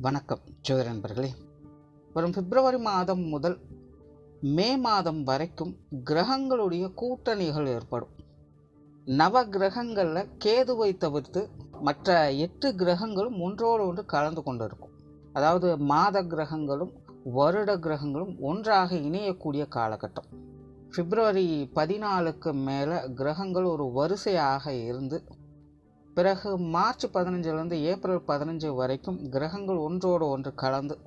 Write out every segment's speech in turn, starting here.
வணக்கம் ஜோதிட நண்பர்களே. வரும் பிப்ரவரி மாதம் முதல் மே மாதம் வரைக்கும் கிரகங்களுடைய கூட்டணிகள் ஏற்படும். நவ கிரகங்களில் கேதுவை தவிர்த்து மற்ற எட்டு கிரகங்களும் ஒன்றோடு ஒன்று கலந்து கொண்டு இருக்கும் அதாவது மாத கிரகங்களும் வருட கிரகங்களும் ஒன்றாக இணையக்கூடிய காலகட்டம். பிப்ரவரி பதினாலுக்கு மேலே கிரகங்கள் ஒரு வரிசையாக இருந்து பிறகு மார்ச் பதினஞ்சிலிருந்து ஏப்ரல் பதினஞ்சு வரைக்கும் கிரகங்கள் ஒன்றோடு ஒன்று கலந்து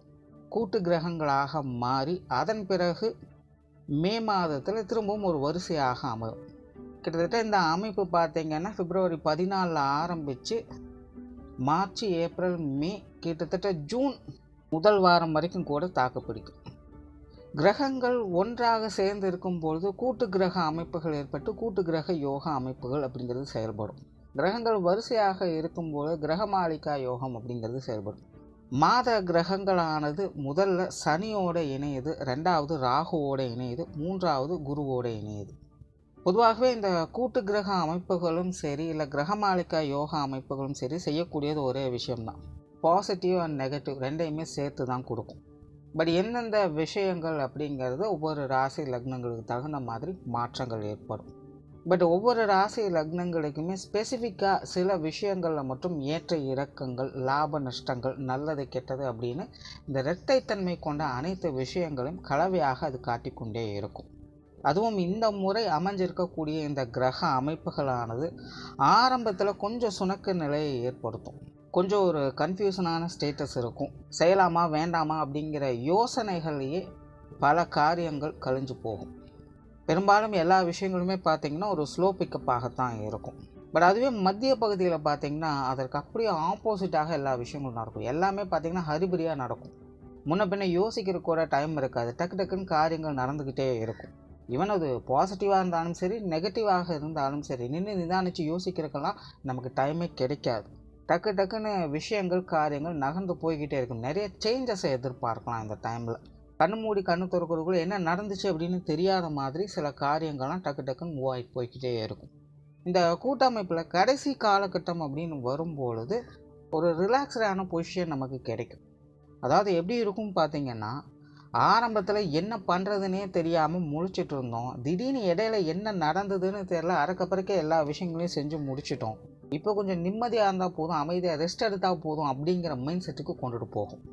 கூட்டு கிரகங்களாக மாறி அதன் பிறகு மே மாதத்தில் திரும்பவும் ஒரு வரிசையாக அமையும். கிட்டத்தட்ட இந்த அமைப்பு பார்த்திங்கன்னா பிப்ரவரி பதினாலில் ஆரம்பித்து மார்ச் ஏப்ரல் மே கிட்டத்தட்ட ஜூன் முதல் வாரம் வரைக்கும் கூட தாக்குப்பிடிக்கும் கிரகங்கள் ஒன்றாக சேர்ந்து இருக்கும் பொழுது கூட்டு கிரக அமைப்புகள் ஏற்பட்டு கூட்டு கிரக யோகா அமைப்புகள் அப்படிங்கிறது செயல்படும். கிரகங்கள் வரிசையாக இருக்கும்போது கிரகமாளிகா யோகம் அப்படிங்கிறது செயல்படும். மாத கிரகங்களானது முதல்ல சனியோட இணையுது ரெண்டாவது ராகுவோட இணையுது மூன்றாவது குருவோட இணையுது. பொதுவாகவே இந்த கூட்டு கிரக அமைப்புகளும் சரி இல்லை கிரகமாளிகா யோகா அமைப்புகளும் சரி செய்யக்கூடியது ஒரே விஷயம்தான். பாசிட்டிவ் அண்ட் நெகட்டிவ் ரெண்டையுமே சேர்த்து தான் கொடுக்கும். பட் எந்தெந்த விஷயங்கள் அப்படிங்கிறது ஒவ்வொரு ராசி லக்னங்களுக்கு தகுந்த மாதிரி மாற்றங்கள் ஏற்படும். பட் ஒவ்வொரு ராசி லக்னங்களுக்குமே ஸ்பெசிஃபிக்காக சில விஷயங்களில் மட்டும் ஏற்ற இறக்கங்கள் லாப நஷ்டங்கள் நல்லது கெட்டது அப்படின்னு இந்த இரட்டைத்தன்மை கொண்ட அனைத்து விஷயங்களையும் கலவையாக அது காட்டிக்கொண்டே இருக்கும். அதுவும் இந்த முறை அமைஞ்சிருக்கக்கூடிய இந்த கிரக அமைப்புகளானது ஆரம்பத்தில் கொஞ்சம் சுணக்க நிலையை ஏற்படுத்தும். கொஞ்சம் ஒரு கன்ஃபியூஷனான ஸ்டேட்டஸ் இருக்கும். செய்யலாமா வேண்டாமா அப்படிங்கிற யோசனைகள்லேயே பல காரியங்கள் கழிஞ்சு போகும். பெரும்பாலும் எல்லா விஷயங்களுமே பார்த்திங்கன்னா ஒரு ஸ்லோ பிக்கப்பாகத்தான் இருக்கும். பட் அதுவே மத்திய பகுதியில் பார்த்திங்கன்னா அதற்கு அப்படியே ஆப்போசிட்டாக எல்லா விஷயங்களும் நடக்கும். எல்லாமே பார்த்திங்கன்னா ஹரிபரியாக நடக்கும். முன்ன பின்ன யோசிக்கிற கூட டைம் இருக்காது. டக்கு டக்குன்னு காரியங்கள் நடந்துக்கிட்டே இருக்கும். ஈவன் அது பாசிட்டிவாக இருந்தாலும் சரி நெகட்டிவாக இருந்தாலும் சரி நின்று நிதானித்து யோசிக்கிறதுக்கெல்லாம் நமக்கு டைமே கிடைக்காது. டக்கு டக்குன்னு விஷயங்கள் காரியங்கள் நகர்ந்து போய்கிட்டே இருக்கும். நிறைய சேஞ்சஸை எதிர்பார்க்கலாம் இந்த டைமில் கண் மூடி கண்ணு திறக்கிறதுக்குள்ள என்ன நடந்துச்சு அப்படின்னு தெரியாத மாதிரி சில காரியங்கள்லாம் டக்கு டக்குன்னு மூவ் ஆகிட்டு போய்கிட்டே இருக்கும். இந்த கூட்டமைப்பில் கடைசி காலகட்டம் அப்படின்னு வரும்பொழுது ஒரு ரிலாக்ஸ்டான பொசிஷன் நமக்கு கிடைக்கும். அதாவது எப்படி இருக்கும் பார்த்தீங்கன்னா ஆரம்பத்தில் என்ன பண்ணுறதுனே தெரியாமல் முழிச்சிட்டு இருந்தோம். திடீர்னு இடையில என்ன நடந்ததுன்னு தெரில அறக்கப்பறக்க எல்லா விஷயங்களையும் செஞ்சு முடிச்சிட்டோம். இப்போ கொஞ்சம் நிம்மதியாக இருந்தால் போதும் அமைதியாக ரெஸ்ட் எடுத்தால் போதும் அப்படிங்கிற மைண்ட் செட்டுக்கு கொண்டுட்டு போகும்.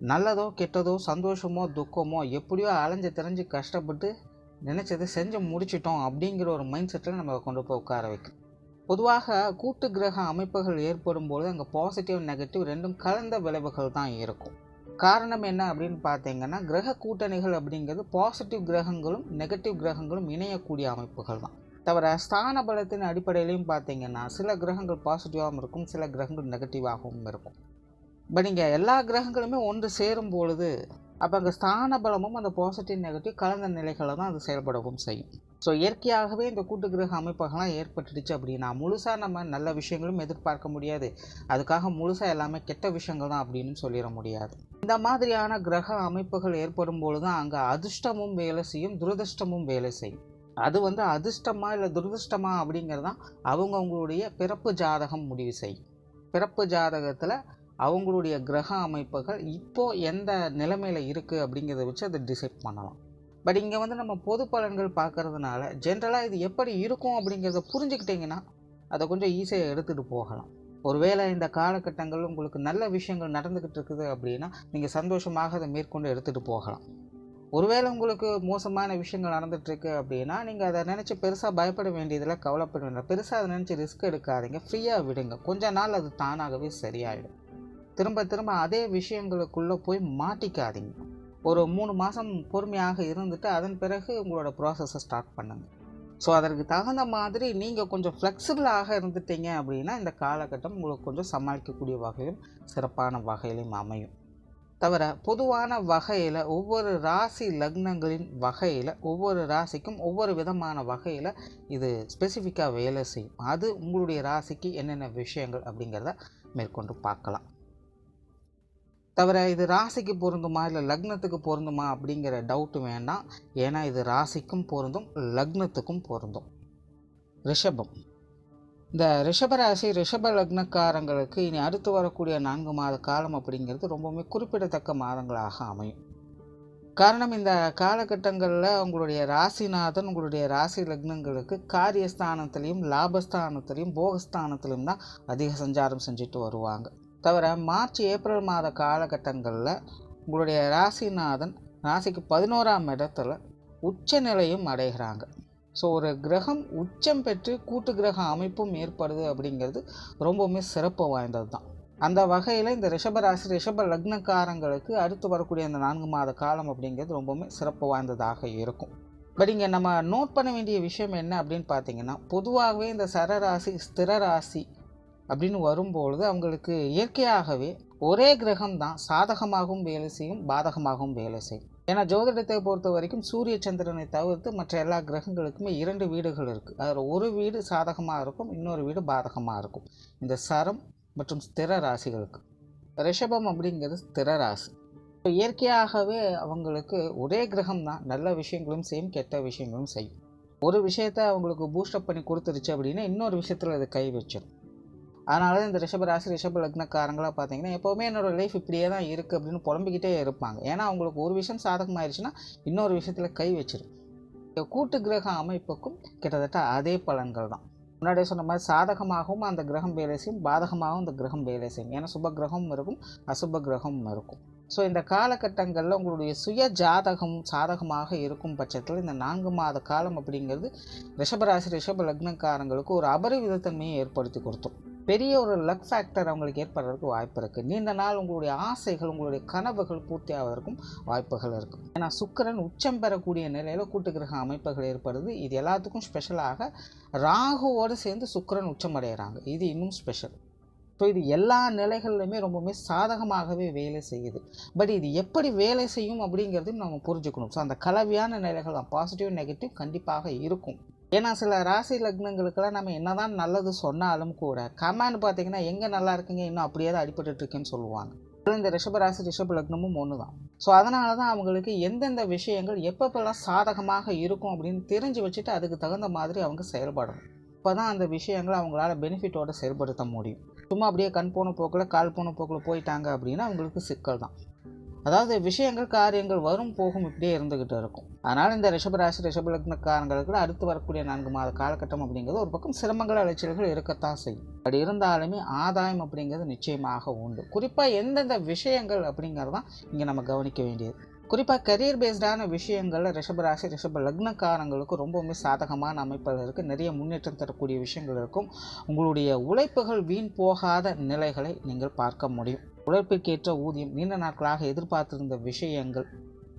நல்லதோ கெட்டதோ சந்தோஷமோ துக்கமோ எப்படியோ அலைஞ்சு தெரிஞ்சு கஷ்டப்பட்டு நினச்சதை செஞ்சு முடிச்சிட்டோம் அப்படிங்கிற ஒரு மைண்ட் செட்டில் நம்ம கொண்டு போய் உட்கார வைக்கும் பொதுவாக கூட்டு கிரக அமைப்புகள் ஏற்படும் பொழுது அங்கே பாசிட்டிவ் நெகட்டிவ் ரெண்டும் கலந்த விளைவுகள் தான் இருக்கும். காரணம் என்ன அப்படின்னு பார்த்தீங்கன்னா கிரக கூட்டணிகள் அப்படிங்கிறது பாசிட்டிவ் கிரகங்களும் நெகட்டிவ் கிரகங்களும் இணையக்கூடிய அமைப்புகள் தான். தவிர ஸ்தான பலத்தின் அடிப்படையிலையும் பார்த்தீங்கன்னா சில கிரகங்கள் பாசிட்டிவாகவும் இருக்கும் சில கிரகங்கள் நெகட்டிவாகவும் இருக்கும். இப்போ நீங்கள் எல்லா கிரகங்களுமே ஒன்று சேரும் பொழுது அப்போ அங்கே ஸ்தான பலமும் அந்த பாசிட்டிவ் நெகட்டிவ் கலந்த நிலைகளை தான் அது செயல்படவும் செய்யும். ஸோ இயற்கையாகவே இந்த கூட்டு கிரக அமைப்புகள்லாம் ஏற்பட்டுடுச்சு அப்படின்னா முழுசாக நம்ம நல்ல விஷயங்களும் எதிர்பார்க்க முடியாது. அதுக்காக முழுசாக எல்லாமே கெட்ட விஷயங்கள் தான் அப்படின்னு சொல்லிட முடியாது. இந்த மாதிரியான கிரக அமைப்புகள் ஏற்படும் பொழுது தான் அங்கே அதிர்ஷ்டமும் வேலை செய்யும் துரதிர்ஷ்டமும் வேலை செய்யும். அது வந்து அதிர்ஷ்டமா இல்லை துரதிர்ஷ்டமா அப்படிங்கிறது தான் அவங்கவுங்களுடைய பிறப்பு ஜாதகம் முடிவு செய்யும். பிறப்பு ஜாதகத்தில் அவங்களுடைய கிரக அமைப்புகள் இப்போது எந்த நிலைமையில் இருக்குது அப்படிங்கிறத வச்சு அதை டிசைட் பண்ணலாம். பட் இங்கே வந்து நம்ம பொது பலன்கள் பார்க்கறதுனால ஜென்ரலாக இது எப்படி இருக்கும் அப்படிங்கிறத புரிஞ்சுக்கிட்டிங்கன்னா அதை கொஞ்சம் ஈஸியாக எடுத்துகிட்டு போகலாம். ஒருவேளை இந்த காலகட்டங்கள் உங்களுக்கு நல்ல விஷயங்கள் நடந்துக்கிட்டு இருக்குது அப்படின்னா நீங்கள் சந்தோஷமாக அதை மேற்கொண்டு எடுத்துகிட்டு போகலாம். ஒருவேளை உங்களுக்கு மோசமான விஷயங்கள் நடந்துகிட்ருக்கு அப்படின்னா நீங்கள் அதை நினச்சி பெருசாக பயப்பட வேண்டியதில் கவலைப்பட வேண்டாம். பெருசாக அதை நினச்சி ரிஸ்க் எடுக்காதீங்க. ஃப்ரீயாக விடுங்க. கொஞ்ச நாள் அது தானாகவே சரியாயிடும். திரும்ப திரும்ப அதே விஷயங்களுக்குள்ளே போய் மாட்டிக்காதீங்க. ஒரு மூணு மாதம் பொறுமையாக இருந்துட்டு அதன் பிறகு உங்களோட ப்ராசஸை ஸ்டார்ட் பண்ணுங்கள் ஸோ அதற்கு தகுந்த மாதிரி நீங்கள் கொஞ்சம் ஃப்ளெக்சிபிளாக இருந்துட்டீங்க அப்படின்னா இந்த காலகட்டம் உங்களுக்கு கொஞ்சம் சமாளிக்கக்கூடிய வகையிலும் சிறப்பான வகையிலும் அமையும். தவிர பொதுவான வகையில் ஒவ்வொரு ராசி லக்னங்களின் வகையில் ஒவ்வொரு ராசிக்கும் ஒவ்வொரு விதமான வகையில் இது ஸ்பெசிஃபிக்காக வேலை செய்யும். அது உங்களுடைய ராசிக்கு என்னென்ன விஷயங்கள் அப்படிங்கிறத மேற்கொண்டு பார்க்கலாம். தவிர இது ராசிக்கு பொருந்துமா? இல்லை லக்னத்துக்கு பொருந்துமா? அப்படிங்கிற டவுட்டு வேண்டாம். ஏன்னா இது ராசிக்கும் பொருந்தும் லக்னத்துக்கும் பொருந்தும். ரிஷபம். இந்த ரிஷபராசி ரிஷப லக்னக்காரங்களுக்கு இனி அடுத்து வரக்கூடிய நான்கு மாத காலம் அப்படிங்கிறது ரொம்பவுமே குறிப்பிடத்தக்க மாதங்களாக அமையும். காரணம் இந்த காலகட்டங்களில் உங்களுடைய ராசிநாதன் உங்களுடைய ராசி லக்னங்களுக்கு காரியஸ்தானத்திலையும் லாபஸ்தானத்திலையும் போகஸ்தானத்திலையும் தான் அதிக சஞ்சாரம் செஞ்சுட்டு வருவாங்க. தவிர மார்ச் ஏப்ரல் மாத காலகட்டங்களில் உங்களுடைய ராசிநாதன் ராசிக்கு பதினோராம் இடத்துல உச்ச நிலையும் அடைகிறாங்க. ஸோ ஒரு கிரகம் உச்சம் பெற்று கூட்டு கிரக அமைப்பும் ஏற்படுது அப்படிங்கிறது ரொம்பவுமே சிறப்பு வாய்ந்தது தான். அந்த வகையில் இந்த ரிஷபராசி ரிஷப லக்னக்காரங்களுக்கு அடுத்து வரக்கூடிய அந்த நான்கு மாத காலம் அப்படிங்கிறது ரொம்பவுமே சிறப்பு வாய்ந்ததாக இருக்கும். பட் இங்கே நம்ம நோட் பண்ண வேண்டிய விஷயம் என்ன அப்படின்னு பார்த்தீங்கன்னா பொதுவாகவே இந்த சரராசி ஸ்திர ராசி அப்படின்னு வரும்பொழுது அவங்களுக்கு இயற்கையாகவே ஒரே கிரகம் தான் சாதகமாகவும் வேலை செய்யும் பாதகமாகவும் வேலை செய்யும். ஏன்னா ஜோதிடத்தை பொறுத்த வரைக்கும் சூரிய சந்திரனை தவிர்த்து மற்ற எல்லா கிரகங்களுக்குமே இரண்டு வீடுகள் இருக்குது அதில் ஒரு வீடு சாதகமாக இருக்கும் இன்னொரு வீடு பாதகமாக இருக்கும். இந்த சரம் மற்றும் ஸ்திர ராசிகளுக்கு. ரிஷபம் அப்படிங்கிறது ஸ்திர ராசி. இப்போ இயற்கையாகவே அவங்களுக்கு ஒரே கிரகம் தான் நல்ல விஷயங்களும் செய்யும் கெட்ட விஷயங்களும் செய்யும். ஒரு விஷயத்த அவங்களுக்கு பூஸ்டப் பண்ணி கொடுத்துருச்சு அப்படின்னா இன்னொரு விஷயத்தில் அது கை வச்சிடும் அதனால தான் இந்த ரிஷப ராசி ரிஷப லக்னக்காரங்களாக பார்த்தீங்கன்னா எப்போவுமே என்னோட லைஃப் இப்படியே தான் இருக்குது அப்படின்னு புலம்பிக்கிட்டே இருப்பாங்க. ஏன்னா அவங்களுக்கு ஒரு விஷயம் சாதகமாயிருச்சுன்னா இன்னொரு விஷயத்தில் கை வச்சிடும் கூட்டு கிரக அமைப்புக்கும் கிட்டத்தட்ட அதே பலன்கள் தான். முன்னாடியே சொன்ன மாதிரி சாதகமாகவும் அந்த கிரகம் வேலை செய்யும் பாதகமாகவும் அந்த கிரகம் வேலை செய்யும். ஏன்னா சுப கிரகமும் இருக்கும் அசுப கிரகமும் இருக்கும். ஸோ இந்த காலகட்டங்களில் உங்களுடைய சுய ஜாதகம் சாதகமாக இருக்கும் பட்சத்தில் இந்த நான்கு மாத காலம் அப்படிங்கிறது ரிஷபராசி ரிஷப லக்னக்காரங்களுக்கு ஒரு அபரிவிதத்தன்மையை ஏற்படுத்தி கொடுத்துரும் பெரிய ஒரு லக் ஃபேக்டர் அவங்களுக்கு ஏற்படுறதுக்கு வாய்ப்பு இருக்குது நீண்ட நாள் உங்களுடைய ஆசைகள் உங்களுடைய கனவுகள் பூர்த்தி ஆவதற்கும் வாய்ப்புகள் இருக்கும் ஏன்னா சுக்கிரன் உச்சம் பெறக்கூடிய நிலையில் கூட்டுக்கிரக அமைப்புகள் ஏற்படுது. இது எல்லாத்துக்கும் ஸ்பெஷலாக ராகுவோடு சேர்ந்து சுக்கிரன் உச்சம் அடைகிறாங்க இது இன்னும் ஸ்பெஷல் ஸோ இது எல்லா நிலைகள்லையுமே ரொம்பவுமே சாதகமாகவே வேலை செய்யுது. பட் இது எப்படி வேலை செய்யும் அப்படிங்கிறதையும் நம்ம புரிஞ்சுக்கணும். ஸோ அந்த கலவையான நிலைகள் தான் பாசிட்டிவ் நெகட்டிவ் கண்டிப்பாக இருக்கும். ஏன்னா சில ராசி லக்னங்களுக்கெல்லாம் நம்ம என்னதான் நல்லது சொன்னாலும் கூட கமாண்ட் பார்த்தீங்கன்னா எங்கே நல்லா இருக்குங்க இன்னும் அப்படியே தான் அடிபட்டுட்டு இருக்குன்னு சொல்லுவாங்க. இந்த இந்த ரிஷபராசி ரிஷப லக்னமும் ஒன்று தான் ஸோ அதனால தான் அவங்களுக்கு எந்தெந்த விஷயங்கள் எப்பப்பெல்லாம் சாதகமாக இருக்கும் அப்படின்னு தெரிஞ்சு வச்சுட்டு அதுக்கு தகுந்த மாதிரி அவங்க செயல்படணும். அப்போ தான் அந்த விஷயங்களை அவங்களால பெனிஃபிட்டோடு செயல்படுத்த முடியும். சும்மா அப்படியே கண் போன போக்கில் கால் போன போக்கில் போயிட்டாங்க அப்படின்னா அவங்களுக்கு சிக்கல் தான் அதாவது விஷயங்கள் காரியங்கள் வரும் போகும் இப்படியே இருந்துக்கிட்டு இருக்கும். அதனால் இந்த ரிஷபராசி ரிஷபலக்னக்காரங்களுக்கு அடுத்து வரக்கூடிய நான்கு மாத காலகட்டம் அப்படிங்கிறது ஒரு பக்கம் சிரமங்கள் அலைச்சல்கள் இருக்கத்தான் செய்யும். அப்படி இருந்தாலுமே ஆதாயம் அப்படிங்கிறது நிச்சயமாக உண்டு. குறிப்பாக எந்தெந்த விஷயங்கள் அப்படிங்கிறது தான் இங்கே நம்ம கவனிக்க வேண்டியது. குறிப்பாக கரியர் பேஸ்டான விஷயங்களில் ரிஷபராசி ரிஷப லக்னக்காரங்களுக்கு ரொம்பவுமே சாதகமான அமைப்புகள் இருக்குது நிறைய முன்னேற்றம் தரக்கூடிய விஷயங்கள் இருக்கும். உங்களுடைய உழைப்புகள் வீண் போகாத நிலைகளை நீங்கள் பார்க்க முடியும். உழைப்பிற்கேற்ற ஊதியம் நீண்ட நாட்களாக எதிர்பார்த்திருந்த விஷயங்கள்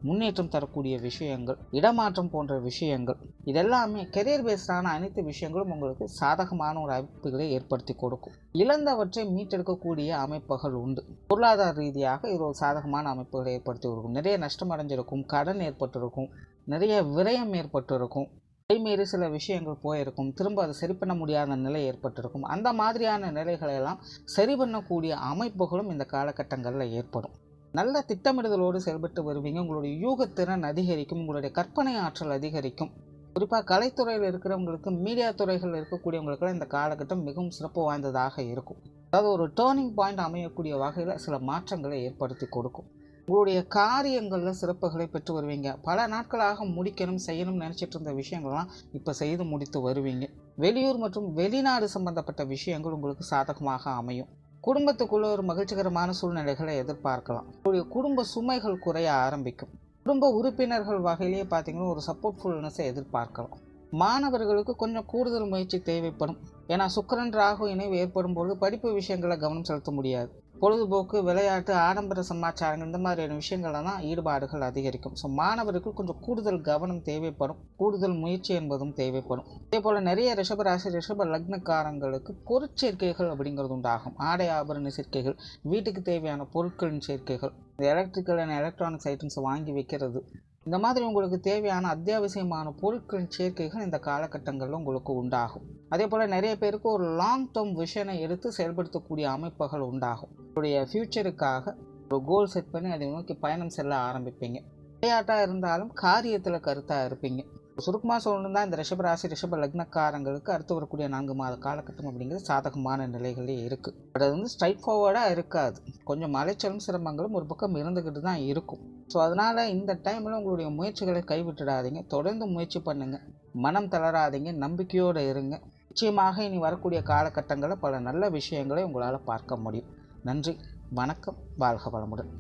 முன்னேற்றம் தரக்கூடிய விஷயங்கள் இடமாற்றம் போன்ற விஷயங்கள் இதெல்லாமே கெரியர் பேஸ்டான அனைத்து விஷயங்களும் உங்களுக்கு சாதகமான ஒரு அமைப்புகளை ஏற்படுத்தி கொடுக்கும். இழந்தவற்றை மீட்டெடுக்கக்கூடிய அமைப்புகள் உண்டு. பொருளாதார ரீதியாக இது ஒரு சாதகமான அமைப்புகளை ஏற்படுத்தி கொடுக்கும். நிறைய நஷ்டம் அடைஞ்சிருக்கும் கடன் ஏற்பட்டிருக்கும் நிறைய விரயம் ஏற்பட்டிருக்கும். கைமீறி சில விஷயங்கள் போயிருக்கும். திரும்ப அதை சரி பண்ண முடியாத நிலை ஏற்பட்டிருக்கும். அந்த மாதிரியான நிலைகளெல்லாம் சரி பண்ணக்கூடிய அமைப்புகளும் இந்த காலகட்டங்களில் ஏற்படும். நல்ல திட்டமிடுதலோடு செயல்பட்டு வருவீங்க. உங்களுடைய யூகத்திறன் அதிகரிக்கும். உங்களுடைய கற்பனை ஆற்றல் அதிகரிக்கும். குறிப்பாக கலைத்துறையில் இருக்கிறவங்களுக்கு மீடியா துறைகளில் இருக்கக்கூடியவங்களுக்கெல்லாம் இந்த காலகட்டம் மிகவும் சிறப்பு வாய்ந்ததாக இருக்கும். அதாவது ஒரு டேர்னிங் பாயிண்ட் அமையக்கூடிய வகையில் சில மாற்றங்களை ஏற்படுத்தி கொடுக்கும். உங்களுடைய காரியங்களில் சிறப்புகளை பெற்று வருவீங்க. பல நாட்களாக முடிக்கணும் செய்யணும்னு நினச்சிட்டு இருந்த விஷயங்கள்லாம் இப்போ செய்து முடித்து வருவீங்க. வெளியூர் மற்றும் வெளிநாடு சம்பந்தப்பட்ட விஷயங்கள் உங்களுக்கு சாதகமாக அமையும். குடும்பத்துக்குள்ள ஒரு மகிழ்ச்சிகரமான சூழ்நிலைகளை எதிர்பார்க்கலாம். உங்களுடைய குடும்ப சுமைகள் குறைய ஆரம்பிக்கும். குடும்ப உறுப்பினர்கள் வகையிலேயே பார்த்தீங்கன்னா ஒரு சப்போர்ட்ஃபுல்னஸை எதிர்பார்க்கலாம். மாணவர்களுக்கு கொஞ்சம் கூடுதல் முயற்சி தேவைப்படும். ஏன்னா சுக்கரன் ராகு இணைவு ஏற்படும் பொழுது படிப்பு விஷயங்களை கவனம் செலுத்த முடியாது. பொழுதுபோக்கு விளையாட்டு ஆடம்பர சமாச்சாரங்கள் இந்த மாதிரியான விஷயங்கள்லாம் தான் ஈடுபாடுகள் அதிகரிக்கும். ஸோ மாணவருக்கு கொஞ்சம் கூடுதல் கவனம் தேவைப்படும். கூடுதல் முயற்சி என்பதும் தேவைப்படும். இதே போல் நிறைய ரிஷபராசி ரிஷப லக்னக்காரங்களுக்கு பொருட்சேர்க்கைகள் அப்படிங்கிறது உண்டாகும். ஆடை ஆபரண சேர்க்கைகள் வீட்டுக்கு தேவையான பொருட்களின் சேர்க்கைகள் இந்த எலக்ட்ரிக்கல் அண்ட் எலக்ட்ரானிக்ஸ் ஐட்டம்ஸை வாங்கி வைக்கிறது. இந்த மாதிரி உங்களுக்கு தேவையான அத்தியாவசியமான பொருட்களின் சேர்க்கைகள் இந்த காலகட்டங்களில் உங்களுக்கு உண்டாகும். அதே போல் நிறைய பேருக்கு ஒரு லாங் டேர்ம் விஷனை எடுத்து செயல்படுத்தக்கூடிய அமைப்புகள் உண்டாகும். உங்களுடைய ஃப்யூச்சருக்காக ஒரு கோல் செட் பண்ணி அதை நோக்கி பயணம் செல்ல ஆரம்பிப்பீங்க. விளையாட்டாக இருந்தாலும் காரியத்தில் கருத்தாக இருப்பீங்க. சுருக்கமாக சொல்லணும்னா இந்த ரிஷப ராசி ரிஷப லக்னக்காரங்களுக்கு அடுத்து வரக்கூடிய நான்கு மாத காலகட்டம் அப்படிங்கிறது சாதகமான நிலைகளே இருக்குது பட் அது வந்து ஸ்ட்ரைட் ஃபார்வர்டாக இருக்காது. கொஞ்சம் மலைச்சலும் சிரமங்களும் ஒரு பக்கம் இருந்துக்கிட்டு தான் இருக்கும். ஸோ அதனால் இந்த டைமில் உங்களுடைய முயற்சிகளை கைவிட்டுடாதீங்க. தொடர்ந்து முயற்சி பண்ணுங்கள் மனம் தளராதீங்க. நம்பிக்கையோடு இருங்க. நிச்சயமாக இனி வரக்கூடிய காலகட்டங்களில் பல நல்ல விஷயங்களை உங்களால் பார்க்க முடியும். நன்றி. வணக்கம். வாழ்க வளமுடன்.